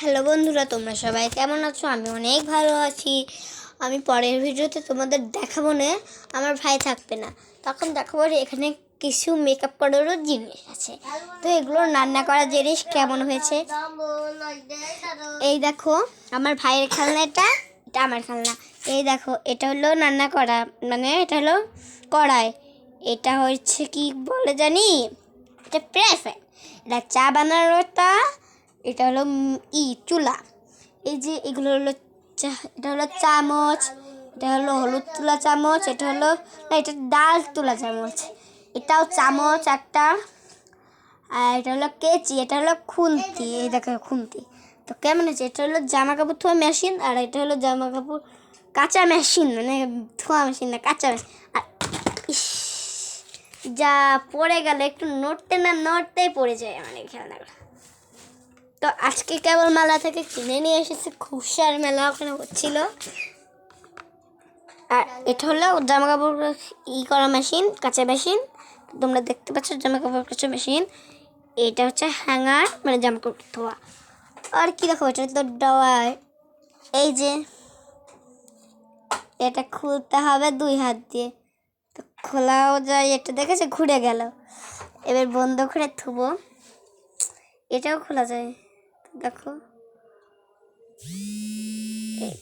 Hello বন্ধুরা, তোমরা সবাই কেমন আছো? আমি অনেক ভালো আছি। আমি পরের ভিডিওতে তোমাদের দেখাবো না, আমার ভাই থাকবে না। তখন দেখাবো যে এখানে কিছু মেকআপ করারও জিনিস আছে। তো এগুলো রান্না করা জিনিস কেমন হয়েছে? এই দেখো, আমার ভাইয়ের খেলনা এটা এটা আমার খেলনা। এই দেখো, এটা হলো রান্না করা মানে এটা হলো কড়াই। এটা হচ্ছে কি বলে জানি? এটা প্রায় এটা চা বানানোটা এটা হলো ই, চুলা। এই যে এগুলো হলো এটা হলো চামচ, এটা হলো হলুদ তুলা চামচ, এটা হলো, না, এটা ডাল তুলা চামচ। এটাও চামচ একটা, আর এটা হলো কেচি, এটা হলো খুন্তি, এই দেখো খুন্তি। তো কেমন আছে এটা হলো জামা কাপড় ধোয়া মেশিন, আর এটা হলো জামা কাপড় কাঁচা মেশিন মানে ধোয়া মেশিন না, কাঁচা মেশিন। আর যা পড়ে গেল, একটু নড়তে না নড়তেই পড়ে যায় আমার এই খেলনাগুলো। তো আজকে কেবল মেলা থেকে কিনে নিয়ে এসেছে। খুশার মেলা ওখানে হচ্ছিল। আর এটা হলো জামা কাপড় ই করা মেশিন, কাঁচা মেশিন। তোমরা দেখতে পাচ্ছ জামা কাপড় কাঁচা মেশিন। এটা হচ্ছে হ্যাঙ্গার মানে জামা কাপড় ধোয়া। আর কি দেখো, এটা তো ডওয়ার এই যে, এটা খুলতে হবে দুই হাত দিয়ে। তো খোলাও যায়, এটা দেখেছে? ঘুরে গেল। এবার বন্ধ করে থুবো এটাও খোলা যায়। দেখো এই।